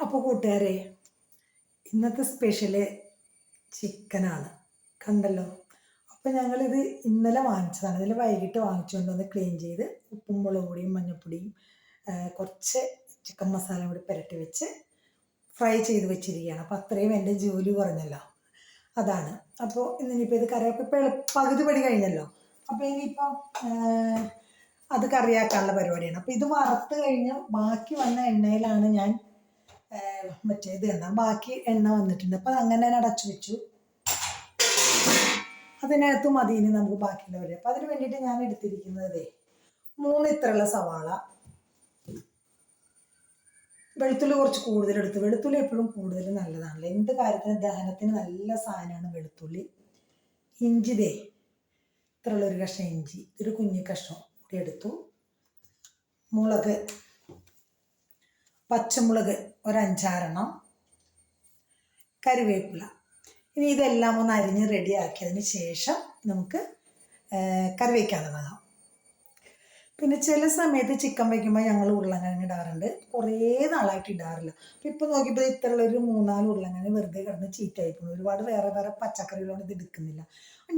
അപ്പോൾ കൂട്ടുകാരെ ഇന്നത്തെ സ്പെഷ്യൽ ചിക്കനാണ് കണ്ടല്ലോ? അപ്പോൾ ഞങ്ങളിത് ഇന്നലെ വാങ്ങിച്ചതാണ്. ഇന്നലെ വൈകിട്ട് വാങ്ങിച്ചുകൊണ്ട് വന്ന് ക്ലീൻ ചെയ്ത് ഉപ്പും മുളക് പൊടിയും മഞ്ഞൾപ്പൊടിയും കുറച്ച് ചിക്കൻ മസാല കൂടി പുരട്ടി വെച്ച് ഫ്രൈ ചെയ്ത് വെച്ചിരിക്കുകയാണ്. അപ്പോൾ അത്രയും എന്റെ ജോലി കുറഞ്ഞല്ലോ. അതാണ്. അപ്പോൾ ഇന്നിപ്പോൾ ഇത് ഇപ്പോൾ എളു- പകുതി പടി കഴിഞ്ഞല്ലോ. അപ്പോൾ ഇനിയിപ്പോൾ അത് കറിയാക്കാനുള്ള പരിപാടിയാണ്. അപ്പോൾ ഇത് വറുത്ത് കഴിഞ്ഞ് ബാക്കി വന്ന എണ്ണയിലാണ് ഞാൻ മറ്റേ ഇത് എണ്ണ ബാക്കി എണ്ണ വന്നിട്ടുണ്ട്. അപ്പം അങ്ങനെ അടച്ചു വെച്ചു. അതിനകത്ത് മതി ഇനി നമുക്ക് ബാക്കിയുള്ള വരും അപ്പം അതിന് വേണ്ടിയിട്ട് ഞാൻ എടുത്തിരിക്കുന്നത് മൂന്ന് ഇത്രയുള്ള സവാള. വെളുത്തുള്ളി കുറച്ച് കൂടുതൽ എടുത്തു. വെളുത്തുള്ളി എപ്പോഴും കൂടുതൽ നല്ലതാണല്ലോ. എന്ത് കാര്യത്തിന് ദഹനത്തിന് നല്ല സാധനമാണ് വെളുത്തുള്ളി. ഇഞ്ചി ദേ ഇത്രയുള്ള ഒരു കഷ്ണം ഇഞ്ചി. ഒരു കുഞ്ഞു കഷ്ണം കൂടി എടുത്തു. മുളക് പച്ചമുളക് ഒരു അഞ്ചാറെണ്ണം കറിവേപ്പില. ഇനി ഇതെല്ലാം ഒന്ന് അരിഞ്ഞ് റെഡിയാക്കിയതിന് ശേഷം നമുക്ക് കറിവേക്കാൻ തുടങ്ങാം. പിന്നെ ചില സമയത്ത് ചിക്കൻ വയ്ക്കുമ്പോൾ ഞങ്ങൾ ഉരുളങ്കിഴങ്ങ് ഇടാറുണ്ട്. കുറേ നാളായിട്ട് ഇടാറില്ല. അപ്പം ഇപ്പം നോക്കിയപ്പോൾ ഇത്രയുള്ള ഒരു മൂന്നാൽ ഉരുളങ്കിഴങ്ങ് വെറുതെ കിടന്ന് ചീറ്റായി ഒരുപാട് വേറെ വേറെ പച്ചക്കറികളോട് ഇത് എടുക്കുന്നില്ല.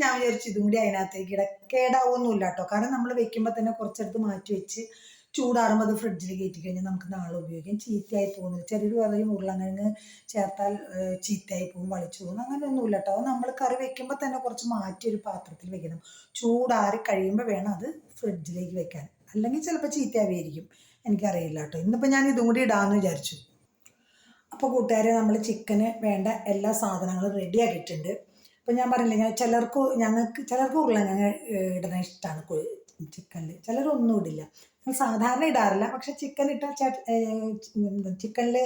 ഞാൻ വിചാരിച്ചു ഇതും കൂടി അതിനകത്തേക്ക് ഇട. കേടാവൊന്നുമില്ല കേട്ടോ കാരണം നമ്മൾ വെക്കുമ്പോൾ തന്നെ കുറച്ചെടുത്ത് മാറ്റി വെച്ച് ചൂടാറുമ്പോൾ അത് ഫ്രിഡ്ജിൽ കയറ്റി കഴിഞ്ഞാൽ നമുക്ക് നാളെ ഉപയോഗിക്കാം. ചീത്തയായി പോകുന്നില്ല ചിലർ പറയും ഉരുളക്കിഴങ്ങ് ചേർത്താൽ ചീത്തയായി പോകും വളിച്ചു പോകും. അങ്ങനെയൊന്നുമില്ല കേട്ടോ നമ്മൾ കറി വെക്കുമ്പോൾ തന്നെ കുറച്ച് മാറ്റി ഒരു പാത്രത്തിൽ വെക്കണം. ചൂടാറി കഴിയുമ്പോൾ വേണം അത് ഫ്രിഡ്ജിലേക്ക് വെക്കാൻ. അല്ലെങ്കിൽ ചിലപ്പോൾ ചീത്തയായിരിക്കും എനിക്കറിയില്ല കേട്ടോ ഇന്നിപ്പോൾ ഞാൻ ഇതും കൂടി ഇടാമെന്ന് വിചാരിച്ചു. അപ്പോൾ കൂട്ടുകാരെ നമ്മൾ ചിക്കന് വേണ്ട എല്ലാ സാധനങ്ങളും റെഡിയാക്കിയിട്ടുണ്ട് അപ്പോൾ ഞാൻ പറഞ്ഞില്ലേ ചിലർക്ക് ഞങ്ങൾക്ക് ചിലർക്ക് ഉരുളങ്ങ ഇടുന്ന ഇഷ്ടമാണ് ചിക്കനിൽ ചിലരൊന്നും ഇടില്ല. സാധാരണ ഇടാറില്ല. പക്ഷെ ചിക്കൻ ഇട്ട ചേട്ട ചിക്കനിൽ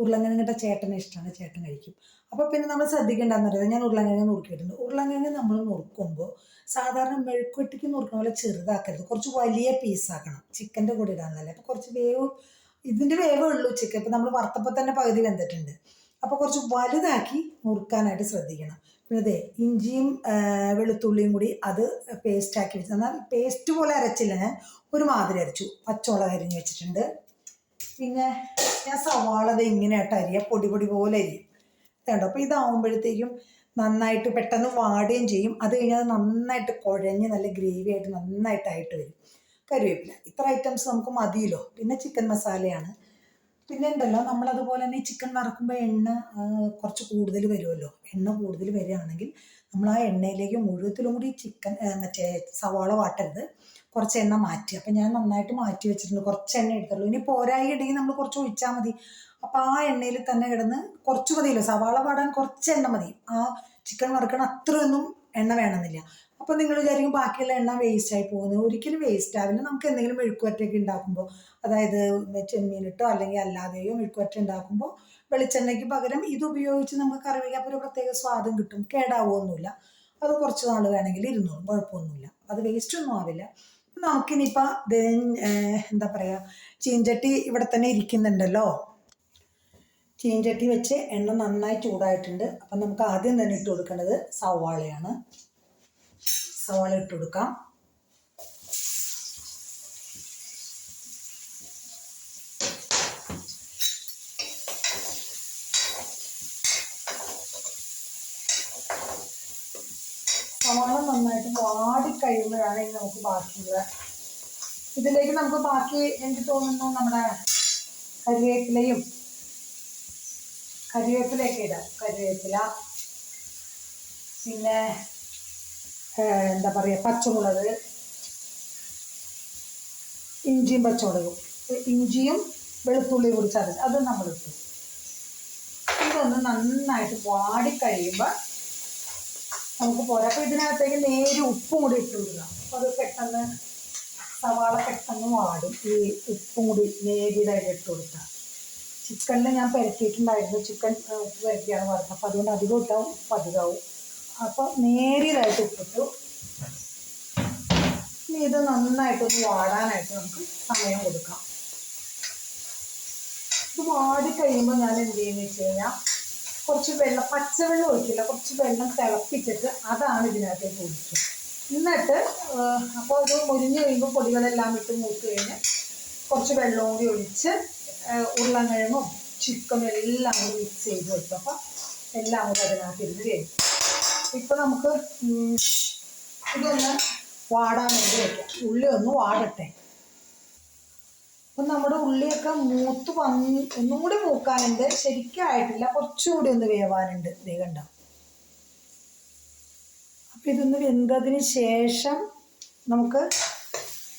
ഉരുളങ്കിഴങ്ങ് ഇട്ട ചേട്ടന് ഇഷ്ടമാണ് ചേട്ടൻ കഴിക്കും. അപ്പോൾ പിന്നെ നമ്മൾ ശ്രദ്ധിക്കേണ്ടതെന്ന് പറയുന്നത് ഞാൻ ഉരുളങ്കിഴങ്ങ് നുറുക്കിയിട്ടുണ്ട്. ഉരുളങ്കിഴങ്ങ് നമ്മൾ നുറുക്കുമ്പോൾ സാധാരണ മെഴുക്കുവെട്ടിക്ക് നുറുക്കുന്ന പോലെ ചെറുതാക്കരുത്. കുറച്ച് വലിയ പീസാക്കണം ചിക്കന്റെ കൂടെ ഇടാനല്ലേ അപ്പോൾ കുറച്ച് വേവ് ഇതിന്റെ വേവേ ഉള്ളൂ ചിക്കൻ. ഇപ്പം നമ്മൾ വറുത്തപ്പോൾ തന്നെ പകുതി വെന്തിട്ടുണ്ട്. അപ്പോൾ കുറച്ച് വലുതാക്കി നുറുക്കാനായിട്ട് ശ്രദ്ധിക്കണം. പിന്നെ അതെ ഇഞ്ചിയും വെളുത്തുള്ളിയും കൂടി അത് പേസ്റ്റാക്കി വെച്ചു എന്നാൽ പേസ്റ്റ് പോലെ അരച്ചില്ല ഞാൻ. ഒരു മാതിരി അരച്ചു. പച്ചമുളക് അരിഞ്ഞ് വെച്ചിട്ടുണ്ട്. പിന്നെ ഞാൻ സവാള ഇങ്ങനെ ഇങ്ങനെയായിട്ട് അരിയ. പൊടി പൊടി പോലെ അരിയും. കണ്ടോ അപ്പോൾ ഇതാവുമ്പോഴത്തേക്കും നന്നായിട്ട് പെട്ടെന്ന് വാടുകയും ചെയ്യും. അത് കഴിഞ്ഞാൽ നന്നായിട്ട് കുഴഞ്ഞ് നല്ല ഗ്രേവി ആയിട്ട് നന്നായിട്ടായിട്ട് വരും. കറിവേപ്പില. ഇത്ര ഐറ്റംസ് നമുക്ക് മതിയല്ലോ. പിന്നെ ചിക്കൻ മസാലയാണ് പിന്നെ ഉണ്ടല്ലോ നമ്മളതുപോലെ തന്നെ ചിക്കൻ വറക്കുമ്പോൾ എണ്ണ കുറച്ച് കൂടുതൽ വരുമല്ലോ എണ്ണ കൂടുതൽ വരികയാണെങ്കിൽ നമ്മൾ ആ എണ്ണയിലേക്ക് മുഴുവത്തിലും കൂടി ചിക്കൻ മറ്റേ സവാള വാട്ടരുത്. കുറച്ച് എണ്ണ മാറ്റി. അപ്പം ഞാൻ നന്നായിട്ട് മാറ്റി വെച്ചിട്ടുണ്ട്. കുറച്ച് എണ്ണ എടുത്തുള്ളൂ. ഇനി പോരായി ഇടയിൽ നമ്മൾ കുറച്ച് ഒഴിച്ചാൽ മതി. അപ്പം ആ എണ്ണയിൽ തന്നെ കിടന്ന് കുറച്ച് മതിയല്ലോ. സവാള പാടാൻ കുറച്ച് എണ്ണ മതി. ആ ചിക്കൻ വറുക്കണ അത്രയൊന്നും എണ്ണ വേണമെന്നില്ല. അപ്പോൾ നിങ്ങൾ വിചാരിക്കും ബാക്കിയുള്ള എണ്ണ വേസ്റ്റ് ആയി പോകുന്നത് ഒരിക്കലും വേസ്റ്റ് ആവില്ല നമുക്ക് എന്തെങ്കിലും മെഴുക്കുവരട്ടൊക്കെ ഉണ്ടാക്കുമ്പോൾ അതായത് ചെമ്മീനിട്ടോ അല്ലെങ്കിൽ അല്ലാതെയോ മെഴുക്കുവറ്റ ഉണ്ടാക്കുമ്പോൾ വെളിച്ചെണ്ണയ്ക്ക് പകരം ഇത് ഉപയോഗിച്ച് നമുക്ക് കറിവേക്കാൻ ഒരു പ്രത്യേക സ്വാദം കിട്ടും. കേടാവുമൊന്നുമില്ല അത് കുറച്ച് നാൾ വേണമെങ്കിൽ ഇരുന്നോളും. കുഴപ്പമൊന്നുമില്ല. അത് വേസ്റ്റ് ഒന്നും ആവില്ല. നമുക്കിനിപ്പോൾ എന്താ പറയുക ചീഞ്ചട്ടി ഇവിടെ തന്നെ ഇരിക്കുന്നുണ്ടല്ലോ. ചീഞ്ചട്ടി വെച്ച് എണ്ണ നന്നായി ചൂടായിട്ടുണ്ട്. അപ്പം നമുക്ക് ആദ്യം തന്നെ ഇട്ട് കൊടുക്കേണ്ടത് സവാളയാണ്. സവാള ഇട്ട് കൊടുക്കാം. സവാള നന്നായിട്ട് വാടി കഴിയുമ്പോഴാണ് ഇനി നമുക്ക് ബാക്കിയുള്ള ഇതിലേക്ക് നമുക്ക് ബാക്കി എനിക്ക് തോന്നുന്നു? നമ്മുടെ കരിവേപ്പിലയും കരിവേപ്പിലയൊക്കെ ഇടാം. കരിവേപ്പില. പിന്നെ എന്താ പറയുക പച്ചമുളക് ഇഞ്ചിയും പച്ചമുളകും. ഇഞ്ചിയും വെളുത്തുള്ളിയും കൂടി ചതച്ച് അത് നമ്മൾ ഇട്ടു ഇതൊന്ന് നന്നായിട്ട് വാടി കഴിയുമ്പോൾ നമുക്ക് പോരാ. അപ്പോൾ ഇതിനകത്തേക്ക് നേരെ ഉപ്പും കൂടി ഇട്ട് കൊടുക്കുക. അപ്പോൾ അത് പെട്ടെന്ന് സവാള പെട്ടെന്ന് വാടും. ഈ ഉപ്പും കൂടി നേരിയതായിട്ട് ഇട്ട് കൊടുക്കുക. ചിക്കനിൽ ഞാൻ പെരട്ടിയിട്ടുണ്ടായിരുന്നു. ചിക്കൻ ഉപ്പ് പെരട്ടിയാണ് വറുത്തത്. അപ്പോൾ അതുകൊണ്ട് അധികം ഇട്ടാവും ഉപ്പ് അധികമാവും അപ്പോൾ നേരിയതായിട്ട് ഉപ്പിട്ടു ഇനി ഇത് നന്നായിട്ടൊന്ന് വാടാനായിട്ട് നമുക്ക് സമയം കൊടുക്കാം. ഇത് വാടി കഴിയുമ്പോൾ ഞാൻ എന്ത് ചെയ്യുന്നത് വെച്ച് കഴിഞ്ഞാൽ കുറച്ച് വെള്ളം പച്ചവെള്ളം ഒഴിക്കില്ല കുറച്ച് വെള്ളം തിളപ്പിച്ചിട്ട് അതാണ് ഇതിനകത്തേക്ക് ഒഴിക്കുക എന്നിട്ട് അപ്പോൾ അത് മുരിഞ്ഞ് കഴിയുമ്പോൾ പൊടികളെല്ലാം ഇട്ട് മൂത്ത് കഴിഞ്ഞ് കുറച്ച് വെള്ളം കൂടി ഒഴിച്ച് ഉരുളക്കിഴങ്ങും ചിക്കനും എല്ലാം കൂടി മിക്സ് ചെയ്ത് വെക്കും എല്ലാം കൂടി അതിനകത്ത് ഇരുന്ന് കഴിഞ്ഞു ഇപ്പം നമുക്ക് ഇതൊന്ന് വാടാൻ വേണ്ടി വെക്കാം. ഉള്ളി ഒന്ന് വാടട്ടെ. അപ്പം നമ്മുടെ ഉള്ളിയൊക്കെ മൂത്ത് വന്ന് ഒന്നും കൂടി മൂക്കാനുണ്ട്. ശരിക്കും ആയിട്ടില്ല. കുറച്ചുകൂടി ഒന്ന് വേവാനുണ്ട്. ദേ കണ്ടോ? അപ്പം ഇതൊന്ന് വെന്തതിന് ശേഷം നമുക്ക്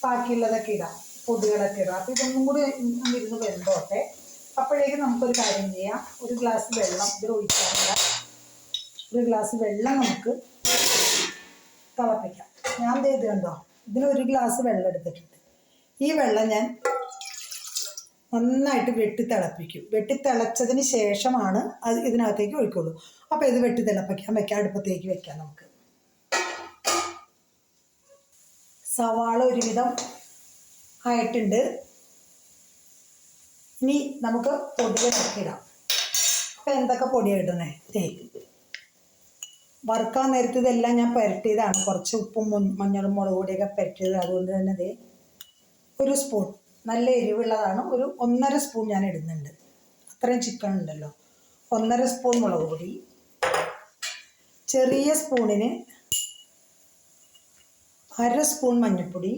ബാക്കിയുള്ളതൊക്കെ ഇടാം. പൊടികളൊക്കെ ഇടാം. അപ്പം ഇതൊന്നും കൂടി ഇരുന്ന് വെന്തോട്ടെ. അപ്പോഴേക്കും നമുക്കൊരു കാര്യം ചെയ്യാം. ഒരു ഗ്ലാസ് വെള്ളം ഇതിൽ ഒഴിക്കാറില്ല ഒരു ഗ്ലാസ് വെള്ളം നമുക്ക് തിളപ്പിക്കാം. ഞാൻ ഇത് കണ്ടോ? ഇതിൽ ഒരു ഗ്ലാസ് വെള്ളം എടുത്തിട്ടുണ്ട്. ഈ വെള്ളം ഞാൻ നന്നായിട്ട് വെട്ടി തിളപ്പിക്കും വെട്ടി തിളച്ചതിന് ശേഷമാണ് അത് ഇതിനകത്തേക്ക് ഒഴിക്കുള്ളൂ. അപ്പോൾ ഇത് വെട്ടി തിളപ്പിക്കാൻ വെക്കാം. അടുപ്പത്തേക്ക് വെക്കാം നമുക്ക്. സവാള ഒരുവിധം ആയിട്ടുണ്ട്. ഇനി നമുക്ക് പൊടികളൊക്കെ ഇടാം. അപ്പം എന്തൊക്കെ പൊടിയാണ് ഇടണേ തേ വറുക്കാൻ നേരത്തെ ഇതെല്ലാം ഞാൻ പുരട്ടിയതാണ്. കുറച്ച് ഉപ്പും മഞ്ഞളും മുളക് പൊടിയൊക്കെ പുരട്ടിയത് അതുകൊണ്ട് തന്നെ ദേ ഒരു സ്പൂൺ നല്ല എരിവുള്ളതാണ്. ഒരു ഒന്നര സ്പൂൺ ഞാൻ ഇടുന്നുണ്ട്. അത്രയും ചിക്കൻ ഉണ്ടല്ലോ. ഒന്നര സ്പൂൺ മുളക് പൊടി. ചെറിയ സ്പൂണിന് അര സ്പൂൺ മഞ്ഞൾപ്പൊടി.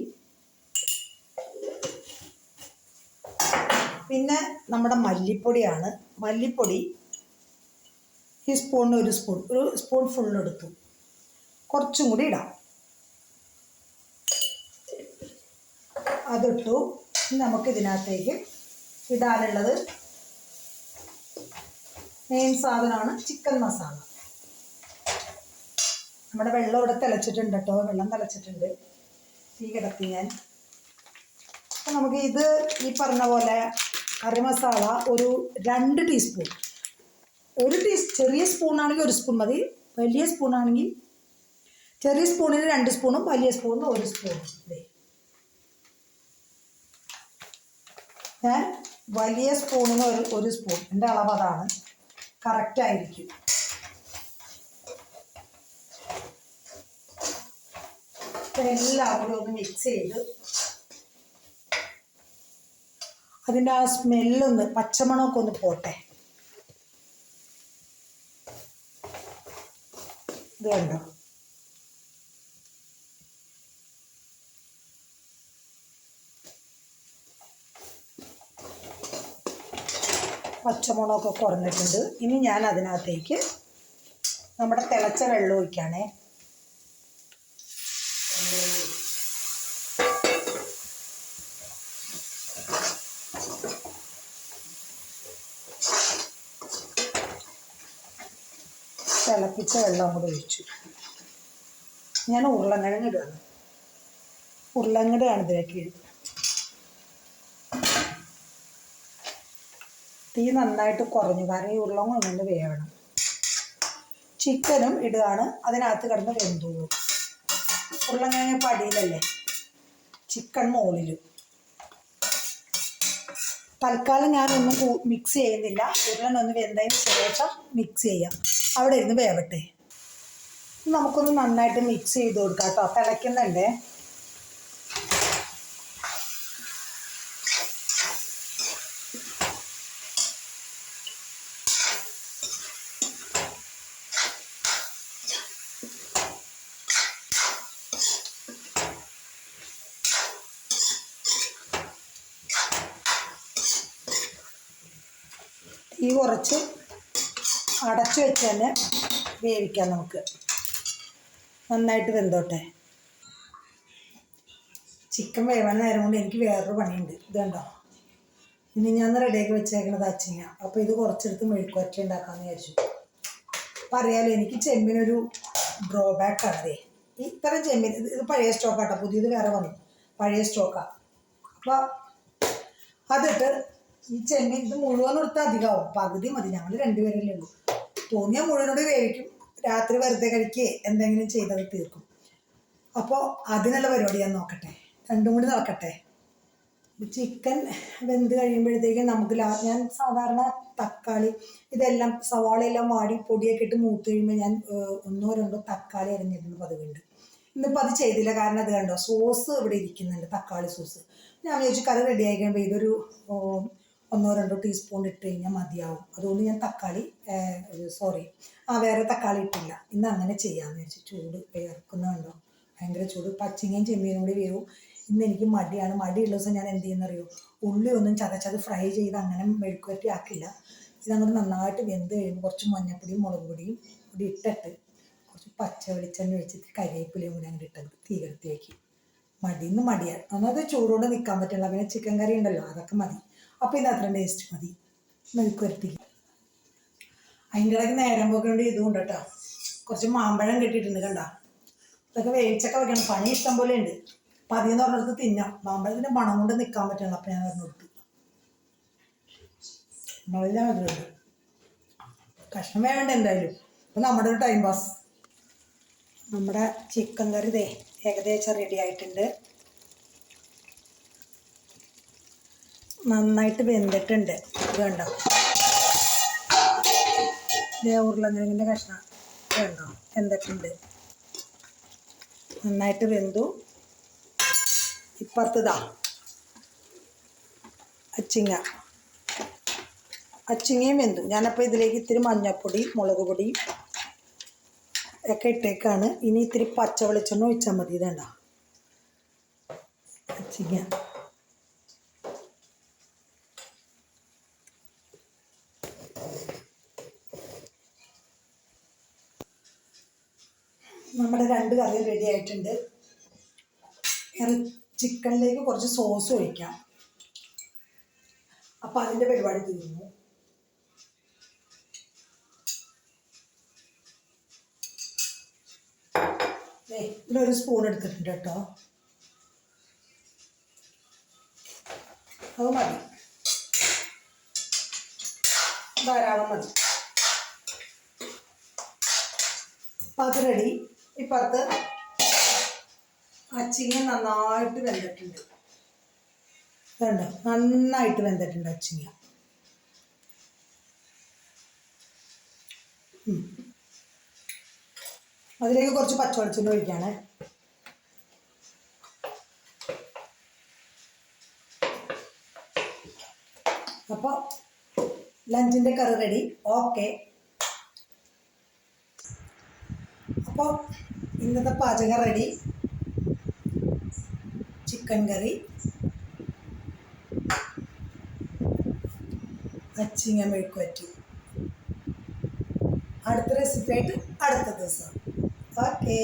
പിന്നെ നമ്മുടെ മല്ലിപ്പൊടിയാണ്. മല്ലിപ്പൊടി ഈ സ്പൂണിന് ഒരു സ്പൂൺ ഒരു സ്പൂൺ ഫുൾ എടുത്തു. കുറച്ചും കൂടി ഇടാം. അതിട്ടു. ഇനി നമുക്ക് ഇതിനകത്തേക്ക് ഇടാനുള്ളത് മെയിൻ സാധനമാണ് ചിക്കൻ മസാല നമ്മുടെ വെള്ളം ഇവിടെ തിളച്ചിട്ടുണ്ട് കേട്ടോ. വെള്ളം തിളച്ചിട്ടുണ്ട്. തീ കിടത്തി ഞാൻ. അപ്പം നമുക്ക് ഇത് ഈ പറഞ്ഞ പോലെ കറി മസാല ഒരു രണ്ട് ടീസ്പൂൺ ഒരു ടീ ചെറിയ സ്പൂണാണെങ്കിൽ ഒരു സ്പൂൺ മതി. വലിയ സ്പൂണാണെങ്കിൽ ചെറിയ സ്പൂണിന് രണ്ട് സ്പൂണും വലിയ സ്പൂണിന് ഒരു സ്പൂണും. ഞാൻ വലിയ സ്പൂണിന് ഒരു ഒരു സ്പൂൺ. എന്റെ അളവ് അതാണ്. കറക്റ്റായിരിക്കും ഇപ്പൊ എല്ലാം കൂടി ഒന്ന് മിക്സ് ചെയ്ത് അതിന്റെ ആ സ്മെല്ലൊന്ന് പച്ചമണമൊക്കെ ഒന്ന് പോട്ടെ. കണ്ടോ പച്ചമുളകൊക്കെ കുറഞ്ഞിട്ടുണ്ട്. ഇനി ഞാൻ അതിനകത്തേക്ക് നമ്മുടെ തിളച്ച വെള്ളം ഒഴിക്കുകയാണേ തിളപ്പിച്ച വെള്ളം കൂടെ ഒഴിച്ചു. ഞാൻ ഉരുളങ്കിഴങ്ങ് ഇടുകയാണ് ഉരുളക്കിഴങ്ങാണ് ഇതിലേക്ക് ഇടുന്നത്. തീ നന്നായിട്ട് കുറഞ്ഞു. കാരണം ഈ ഉരുളങ്ങ ഒന്നുകൊണ്ട് വേവണം. ചിക്കനും ഇടുകയാണ് അതിനകത്ത് കിടന്ന് വെന്തോളൂ ഉരുളങ്കിഴങ്ങ് ഇപ്പം അടിയിലല്ലേ ചിക്കൻ മുകളിലും. തൽക്കാലം ഞാനൊന്നും മിക്സ് ചെയ്യുന്നില്ല. ഉരുളൻ ഒന്ന് വെന്തതിന് ശേഷം മിക്സ് ചെയ്യാം. അവിടെ ഇരുന്ന് വേവട്ടെ. നമുക്കൊന്ന് നന്നായിട്ട് മിക്സ് ചെയ്ത് കൊടുക്കാം കേട്ടോ. തിളയ്ക്കുന്നുണ്ടേ. തീ കുറച്ച് അടച്ചു വെച്ച് തന്നെ വേവിക്കാം നമുക്ക്. നന്നായിട്ട് വെന്തോട്ടെ. ചിക്കൻ വേവാൻ നേരം കൊണ്ട് എനിക്ക് വേറൊരു പണിയുണ്ട്. ഇത് കണ്ടോ? ഇനി ഞാൻ റെഡിയാക്കി വെച്ചേക്കണത് അച്ചിങ്ങ. അപ്പോൾ ഇത് കുറച്ചെടുത്ത് മെഴുക്കുവരട്ടി ഉണ്ടാക്കാമെന്ന് വിചാരിച്ചു. അപ്പം അറിയാലോ എനിക്ക് ചെമ്പിനൊരു ഡ്രോബാക്ക് ആണ് ദേ ഈ ഇത്തരം ചെമ്പിൻ ഇത് ഇത് പഴയ സ്റ്റോക്കാട്ടോ പുതിയത് വേറെ വന്നു. പഴയ സ്റ്റോക്കാണ് അപ്പോൾ അതിട്ട് ഈ ചെമ്മീൻ ഇത് മുഴുവൻ എടുത്താൽ അധികമാവും പകുതി മതി. ഞങ്ങൾ രണ്ടുപേരല്ലേ ഉള്ളൂ. തോന്നിയാൽ മുഴുവനോട് വേവിക്കും. രാത്രി വെറുതെ കഴിക്കുക എന്തെങ്കിലും ചെയ്തത് തീർക്കും. അപ്പോൾ അതിനുള്ള പരിപാടി ഞാൻ നോക്കട്ടെ. രണ്ടും കൂടി നടക്കട്ടെ. ചിക്കൻ വെന്ത് കഴിയുമ്പോഴത്തേക്കും നമുക്ക് ലാ ഞാൻ സാധാരണ തക്കാളി ഇതെല്ലാം സവാളയെല്ലാം വാടി പൊടിയൊക്കെ ഇട്ട് മൂത്ത് കഴിയുമ്പോൾ ഞാൻ ഒന്നോ രണ്ടോ തക്കാളി അരിഞ്ഞിട്ടുണ്ട് പതിവുണ്ട്. ഇന്നിപ്പോൾ അത് ചെയ്തില്ല. കാരണം അത് കണ്ടോ? സോസ് ഇവിടെ ഇരിക്കുന്നുണ്ട് തക്കാളി സോസ്. ഞാൻ വിചാരിച്ചു കറി റെഡി ആയി കഴിയുമ്പോൾ ഇതൊരു ഒന്നോ രണ്ടോ ടീസ്പൂൺ ഇട്ട് കഴിഞ്ഞാൽ മതിയാവും. അതുകൊണ്ട് ഞാൻ തക്കാളി സോറി ആ വേറെ തക്കാളി ഇട്ടില്ല. ഇന്ന് അങ്ങനെ ചെയ്യാമെന്ന് വെച്ച് ചൂട് വേർക്കുന്നുണ്ടോ ഭയങ്കര ചൂട്. പച്ചിങ്ങയും ചെമ്മീനും കൂടി വേവും ഇന്ന് എനിക്ക് മടിയാണ്. മടിയുള്ള ദിവസം ഞാൻ എന്ത് ചെയ്യുന്നറിയോ? ഉള്ളി ഒന്നും ചതച്ചത് ഫ്രൈ ചെയ്ത് അങ്ങനെ മെഴുക്കുവരട്ടി ആക്കില്ല. ഇതങ്ങോട്ട് നന്നായിട്ട് വെന്ത് കഴിയുമ്പോൾ കുറച്ച് മഞ്ഞപ്പൊടിയും മുളക് പൊടിയും കൂടി ഇട്ടിട്ട് കുറച്ച് പച്ച വെളിച്ചെണ്ണ ഒഴിച്ചിട്ട് കരിവേപ്പിലയും കൂടി അങ്ങോട്ട് ഇട്ടത് തീ കെടുത്തി വയ്ക്കും മടിയാണ് ഒന്നത് ചൂടോടെ നിൽക്കാൻ പറ്റില്ല. പിന്നെ ചിക്കൻ കറി ഉണ്ടല്ലോ അതൊക്കെ മതി. അപ്പോൾ ഇത് അത്ര ടേസ്റ്റ് മതി. മെഴുക്കുവരട്ടി അതിന്റെ ഇടയ്ക്ക് നേരം പോക്കേണ്ട ഇതും ഉണ്ട് കേട്ടോ. കുറച്ച് മാമ്പഴം കെട്ടിയിട്ടുണ്ട് കണ്ട? ഇതൊക്കെ വേവിച്ചൊക്കെ വെക്കണം. പണി ഇഷ്ടം പോലെ ഉണ്ട്. അപ്പം അതിന്ന് പറഞ്ഞിടത്ത് തിന്നാം. മാമ്പഴത്തിന്റെ മണം കൊണ്ട് നിൽക്കാൻ പറ്റണം. അപ്പം ഞാൻ പറഞ്ഞു കൊടുത്തു നമ്മളെല്ലാം വരുന്നുണ്ട് കഷ്ണം വേണ്ട എന്തായാലും. അപ്പം നമ്മുടെ ഒരു ടൈം പാസ് നമ്മുടെ ചിക്കൻ കറി ദേ ഏകദേശം റെഡി ആയിട്ടുണ്ട്. നന്നായിട്ട് വെന്തിട്ടുണ്ട്. വേണ്ടോ ഇതേ ഉരുളങ്കിഴങ്ങിന്റെ കഷ്ണം. കണ്ടോ? വെന്തിട്ടുണ്ട്. നന്നായിട്ട് വെന്തു. ഇപ്പുറത്തതാ. അച്ചിങ്ങ. അച്ചിങ്ങയും വെന്തു. ഞാനപ്പോൾ ഇതിലേക്ക് ഇത്തിരി മഞ്ഞൾപ്പൊടി മുളക് പൊടി ഒക്കെ ഇട്ടേക്കാണ്. ഇനി ഇത്തിരി പച്ച വെളിച്ചെണ്ണ ഒഴിച്ചാൽ മതി ഇതേണ്ട അച്ചിങ്ങ. നമ്മുടെ രണ്ട് കറി റെഡി ആയിട്ടുണ്ട്. ചിക്കനിലേക്ക് കുറച്ച് സോസ് ഒഴിക്കാം. അപ്പം അതിന്റെ പരിപാടി തീർന്നു. ദേ, ഇതിലൊരു സ്പൂൺ എടുത്തിട്ടുണ്ട് കേട്ടോ. അത് മതി. ധാരാളം മതി. അപ്പം അത് റെഡി ഇപ്പുറത്ത് അച്ചിങ്ങ നന്നായിട്ട് വെന്തിട്ടുണ്ട്. കണ്ടോ? നന്നായിട്ട് വെന്തിട്ടുണ്ട് അച്ചിങ്ങ അതിലേക്ക് കുറച്ച് പച്ചവെളിച്ചെണ്ണ ഒഴിക്കാണ്. അപ്പോൾ ലഞ്ചിന്റെ കറി റെഡി ഓക്കെ അപ്പോൾ ഇന്നത്തെ പാചകം റെഡി ചിക്കൻ കറി അച്ചിങ്ങ മെഴുക്കുവറ്റി അടുത്ത റെസിപ്പി ആയിട്ട് അടുത്ത ദിവസം. ഓക്കേ